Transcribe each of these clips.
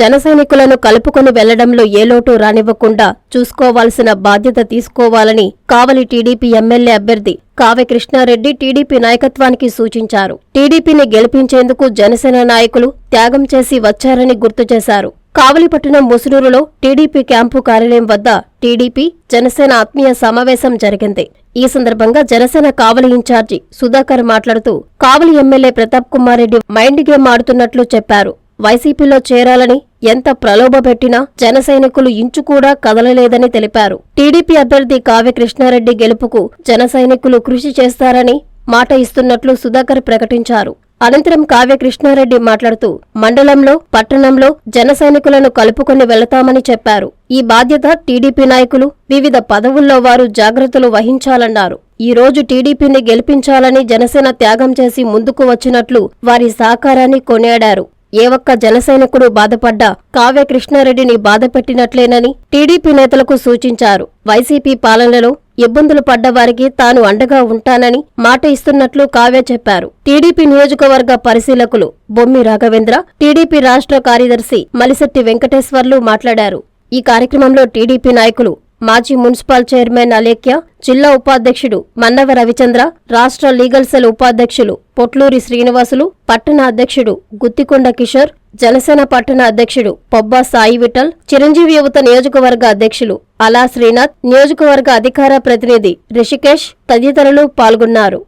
జనసైనికులను కలుపుకొని వెళ్ళడంలో ఏ లోటు రానివ్వకుండా చూసుకోవాల్సిన బాధ్యత తీసుకోవాలని కావలి టీడీపీ ఎమ్మెల్యే అభ్యర్థి కావ్య కృష్ణారెడ్డి టీడీపీ నాయకత్వానికి సూచించారు. టీడీపీని గెలిపించేందుకు జనసేన నాయకులు త్యాగం చేసి వచ్చారని గుర్తు చేశారు. కావలిపట్టణం ముసునూరులో టీడీపీ క్యాంపు కార్యాలయం వద్ద టీడీపీ జనసేన ఆత్మీయ సమావేశం జరిగింది. ఈ సందర్భంగా జనసేన కావలి ఇన్ఛార్జి సుధాకర్ మాట్లాడుతూ Kavali MLA Pratap Kumar Reddy mind game ఆడుతున్నట్లు చెప్పారు. వైసీపీలో చేరాలని ఎంత ప్రలోభపెట్టినా జన సైనికులు ఇంచు కూడా కదలలేదని తెలిపారు. టీడీపీ అభ్యర్థి కావ్య కృష్ణారెడ్డి గెలుపుకు జన సైనికులు కృషి చేస్తారని మాట ఇస్తున్నట్లు సుధాకర్ ప్రకటించారు. అనంతరం కావ్య కృష్ణారెడ్డి మాట్లాడుతూ మండలంలో పట్టణంలో జన సైనికులను కలుపుకొని వెళతామని చెప్పారు. ఈ బాధ్యత టీడీపీ నాయకులు వివిధ పదవుల్లో వారు జాగ్రత్తలు వహించాలన్నారు. ఈ రోజు టీడీపీని గెలిపించాలని జనసేన త్యాగం చేసి ముందుకు వచ్చినట్లు వారి సహకారాన్ని కొనియాడారు. ఏ ఒక్క జనసైనికుడు బాధపడ్డా కావ్య కృష్ణారెడ్డిని బాధపెట్టినట్లేనని టీడీపీ నేతలకు సూచించారు. వైసీపీ పాలనలో ఇబ్బందులు పడ్డవారికి తాను అండగా ఉంటానని మాట ఇస్తున్నట్లు కావ్య చెప్పారు. టీడీపీ నియోజకవర్గ పరిశీలకులు బొమ్మి రాఘవేంద్ర టీడీపీ రాష్ట్ర కార్యదర్శి మలిశెట్టి వెంకటేశ్వర్లు మాట్లాడారు. ఈ కార్యక్రమంలో టీడీపీ నాయకులు మాజీ మున్సిపల్ చైర్మన్ అలేఖ్య జిల్లా ఉపాధ్యక్షుడు మన్నవ రవిచంద్ర రాష్ట్ర లీగల్ సెల్ ఉపాధ్యక్షులు పొట్లూరి శ్రీనివాసులు పట్టణ అధ్యక్షుడు గుత్తికొండ కిషోర్ జనసేన పట్టణ అధ్యక్షుడు పొబ్బా సాయి విఠల్ చిరంజీవి యువత నియోజకవర్గ అధ్యక్షులు అలా శ్రీనాథ్ నియోజకవర్గ అధికార ప్రతినిధి రిషికేష్ తదితరులు పాల్గొన్నారు.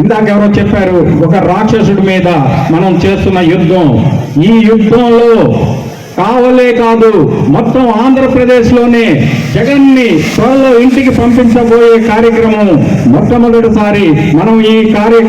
ఇందాక ఎవరో చెప్పారు ఒక రాక్షసుడి మీద మనం చేస్తున్న యుద్ధం. ఈ యుద్ధంలో కావలే కాదు. మొత్తం ఆంధ్రప్రదేశ్లోనే జగన్ని త్వరలో ఇంటికి పంపించబోయే కార్యక్రమం మొట్టమొదటిసారి మనం ఈ కార్య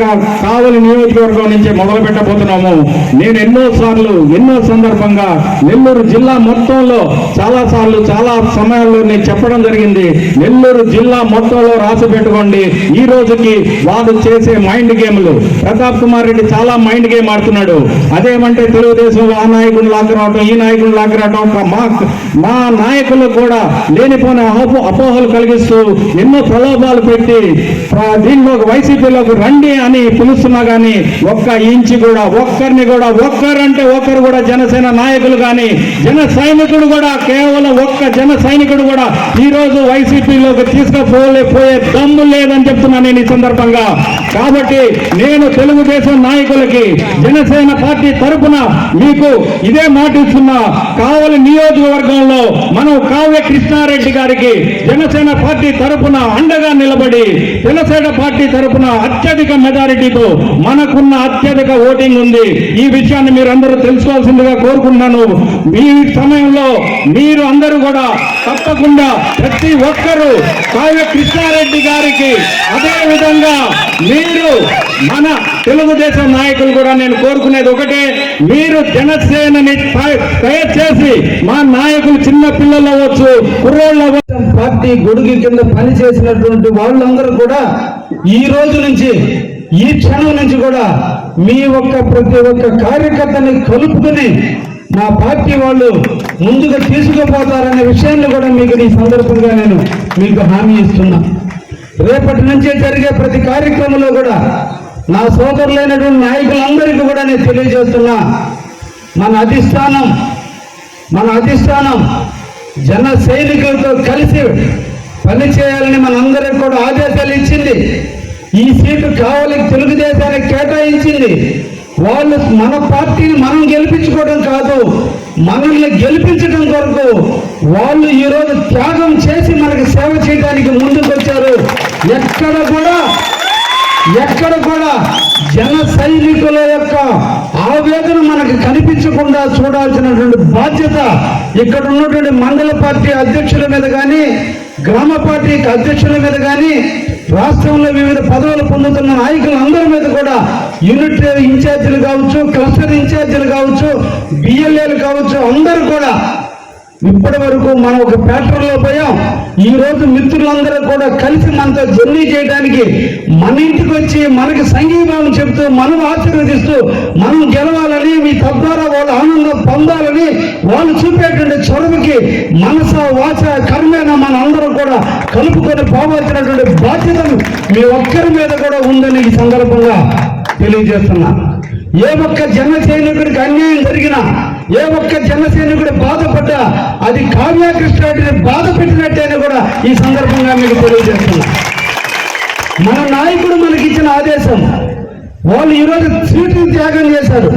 కావలి నియోజకవర్గం నుంచి మొదలు పెట్టబోతున్నాము నేను ఎన్నో సార్లు ఎన్నో సందర్భంగా నెల్లూరు జిల్లా మొత్తంలో చాలా సార్లు చాలా సమయాల్లో నేను చెప్పడం జరిగింది. నెల్లూరు జిల్లా మొత్తంలో రాసి పెట్టుకోండి. ఈ రోజుకి వాడు చేసే మైండ్ గేమ్లు. ప్రతాప్ కుమార్ రెడ్డి చాలా మైండ్ గేమ్ ఆడుతున్నాడు. అదేమంటే తెలుగుదేశంలో ఆ నాయకుడు లాక్కరావటం ఈ నాయకుడు లాక్కరావటం మా మా నాయకులు కూడా లేనిపోయిన అపో అపోహలు కలిగిస్తూ ఎన్నో ప్రలోభాలు పెట్టి దీనిలో వైసీపీలోకి రండి అని పిలుస్తున్నా కానీ ఒక్క ఇంచి కూడా ఒక్కరిని కూడా ఒక్కరంటే ఒక్కరు కూడా జనసేన నాయకులు కానీ జన సైనికుడు కూడా కేవలం ఒక్క జన సైనికుడు కూడా ఈ రోజు వైసీపీలోకి తీసుకుపోలే పోయే దమ్ము లేదని చెప్తున్నా నేను ఈ సందర్భంగా. కాబట్టి నేను తెలుగుదేశం నాయకులకి జనసేన పార్టీ తరపున మీకు ఇదే మాట ఇస్తున్నా. కావలి నియోజకవర్గంలో మనం కావ్య కృష్ణారెడ్డి గారికి జనసేన పార్టీ తరపున అండగా నిలబడి జనసేన పార్టీ తరపున అత్యధిక మెజారిటీతో మనకున్న అత్యధిక ఓటింగ్ ఉంది. ఈ విషయాన్ని మీరు అందరూ తెలుసుకోవాల్సిందిగా కోరుకుంటున్నాను. మీ సమయంలో మీరు అందరూ కూడా తప్పకుండా ప్రతి ఒక్కరూ కావ్య కృష్ణారెడ్డి గారికి అదే విధంగా మీరు మన తెలుగుదేశం నాయకులు కూడా నేను కోరుకునేది ఒకటే మీరు జనసేనని దయచేసి మా నాయకులు చిన్న పిల్లలు అవ్వచ్చు కుర్రోళ్ళు అవ్వచ్చు పార్టీ గొడుగు కింద పని చేసినటువంటి వాళ్ళందరూ కూడా ఈ రోజు నుంచి ఈ క్షణం నుంచి కూడా మీ ఒక్క ప్రతి ఒక్క కార్యకర్తని కలుపుకొని మా పార్టీ వాళ్ళు ముందుగా తీసుకుపోతారనే విషయాన్ని కూడా మీకు ఈ సందర్భంగా నేను మీకు హామీ ఇస్తున్నా. రేపటి నుంచే జరిగే ప్రతి కార్యక్రమంలో కూడా నా సోదరులైనటువంటి నాయకులందరికీ కూడా నేను తెలియజేస్తున్నా మన అధిష్టానం మన అధిష్టానం జన సైనికులతో కలిసి పనిచేయాలని మనందరికి కూడా ఆదేశాలు ఇచ్చింది. ఈ సీటు కావాలి తెలుగుదేశానికి కేటాయించింది. వాళ్ళు మన పార్టీని మనం గెలిపించుకోవడం కాదు మనల్ని గెలిపించడం కొరకు వాళ్ళు ఈరోజు త్యాగం చేసి మనకి సేవ చేయడానికి ముందుకు వచ్చారు ఎక్కడ కూడా ఎక్కడ కూడా జన సైనికుల యొక్క ఆవేదన మనకు కనిపించకుండా చూడాల్సినటువంటి బాధ్యత ఇక్కడ ఉన్నటువంటి మండల పార్టీ అధ్యక్షుల మీద కానీ గ్రామ పార్టీ అధ్యక్షుల మీద కానీ రాష్ట్రంలో వివిధ పదవులు పొందుతున్న నాయకులందరి మీద కూడా యూనిట్ ఇన్ఛార్జీలు కావచ్చు క్లస్టర్ ఇన్ఛార్జీలు కావచ్చు బిఎల్ఏలు కావచ్చు అందరూ కూడా ఇప్పటి వరకు మనం ఒక ప్యాటర్న్లో పోయాం. ఈ రోజు మిత్రులందరూ కూడా కలిసి మనతో జర్నీ చేయడానికి మన ఇంటికి వచ్చి మనకి సంఘీభావం చెప్తూ మనం ఆశీర్వదిస్తూ మనం గెలవాలని మీ తద్వారా వాళ్ళు ఆనందం పొందాలని వాళ్ళు చూపేటువంటి చొరవకి మనస వాచ కర్మేన మన అందరం కూడా కలుపుకొని పోవాల్సినటువంటి బాధ్యత మీ ఒక్కరి మీద కూడా ఉందని ఈ సందర్భంగా తెలియజేస్తున్నా. ఏ ఒక్క జన సైనికుడికి అన్యాయం జరిగినా ఏ ఒక్క జనసైనికుడు బాధపడ్డా అది కావ్య బాధ పెట్టినట్టేనే కూడా ఈ సందర్భంగా మీకు తెలియజేస్తున్నా. మన నాయకుడు మనకి ఇచ్చిన ఆదేశం వాళ్ళు ఈరోజు సీట్లు త్యాగం చేశారు.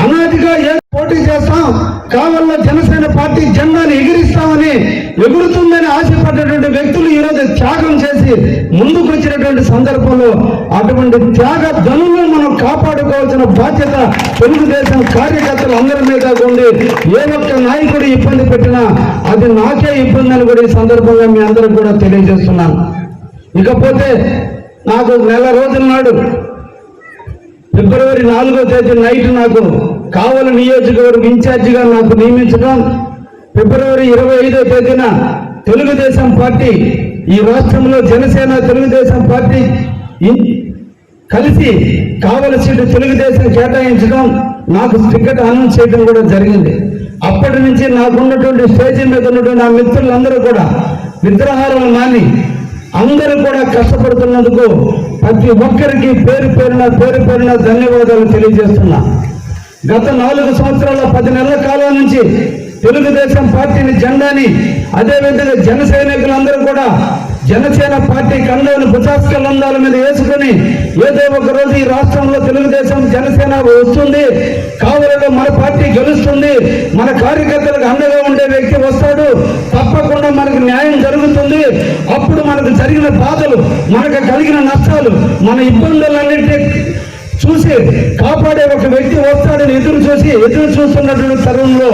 అనాదిగా ఏ పోటీ చేస్తాం కావల్లో జనసేన పార్టీ జెండాను ఎగిరిస్తామని ఎగురుతుందని ఆశపడ్డటువంటి వ్యక్తులు ఈరోజు త్యాగం చేసి ముందుకు వచ్చినటువంటి సందర్భంలో అటువంటి త్యాగ ధనులను మనం కాపాడుకోవాల్సిన బాధ్యత తెలుగుదేశం కార్యకర్తలు అందరి మీద ఉండి ఏ ఒక్క నాయకుడు ఇబ్బంది పెట్టినా అది నాకే ఇబ్బంది అని కూడా ఈ సందర్భంగా మీ అందరికి కూడా తెలియజేస్తున్నాను. ఇకపోతే నాకు నెల రోజుల నాడు ఫిబ్రవరి నాలుగో తేదీ నైట్ నాకు కావల నియోజకవర్గ ఇన్ఛార్జిగా నాకు నియమించడం ఫిబ్రవరి ఇరవై ఐదో తేదీన తెలుగుదేశం పార్టీ ఈ రాష్ట్రంలో జనసేన తెలుగుదేశం పార్టీ కలిసి కావల సీటు తెలుగుదేశం కేటాయించడం నాకు టికెట్ అనౌన్స్ చేయడం కూడా జరిగింది. అప్పటి నుంచి నాకున్నటువంటి స్టేజ్ మీద ఉన్నటువంటి ఆ మిత్రులందరూ కూడా విగ్రహాలను మాని అందరూ కూడా కష్టపడుతున్నందుకు ప్రతి ఒక్కరికి పేరు పేరున పేరు పేరున ధన్యవాదాలు తెలియజేస్తున్నా. గత నాలుగు సంవత్సరాల పది నెలల కాలం నుంచి తెలుగుదేశం పార్టీని జెండాని అదేవిధంగా జన సైనికులందరూ కూడా జనసేన పార్టీ కండవని భుజాస్కలందాల మీద వేసుకొని ఏదో ఒక రోజు ఈ రాష్ట్రంలో తెలుగుదేశం జనసేన వస్తుంది కావలలో మన పార్టీ గెలుస్తుంది మన కార్యకర్తలకు అండగా ఉండే వ్యక్తి వస్తాడు తప్పకుండా మనకు న్యాయం జరుగుతుంది. అప్పుడు మనకు జరిగిన బాధలు మనకు కలిగిన నష్టాలు మన ఇబ్బందులన్నింటి చూసి కాపాడే ఒక వ్యక్తి వస్తాడని ఎదురు చూసి ఎదురు చూస్తున్నటువంటి తరుణంలో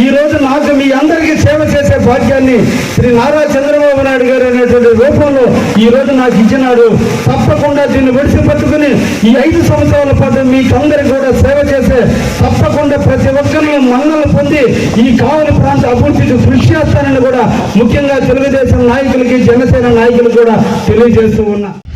ఈ రోజు నాకు మీ అందరికీ సేవ చేసే భాగ్యాన్ని శ్రీ నారా చంద్రబాబు నాయుడు గారు అనేటువంటి రూపంలో ఈ రోజు నాకు ఇచ్చినాడు. తప్పకుండా దీన్ని విడిచిపెట్టుకుని ఈ ఐదు సంవత్సరాల పాటు మీకు అందరికి కూడా సేవ చేసే తప్పకుండా ప్రతి ఒక్కరిని మన్నలు పొంది ఈ కావలి ప్రాంత అభివృద్ధికి కృషి చేస్తానని కూడా ముఖ్యంగా తెలుగుదేశం నాయకులకి జనసేన నాయకులు కూడా తెలియజేస్తూ ఉన్నా.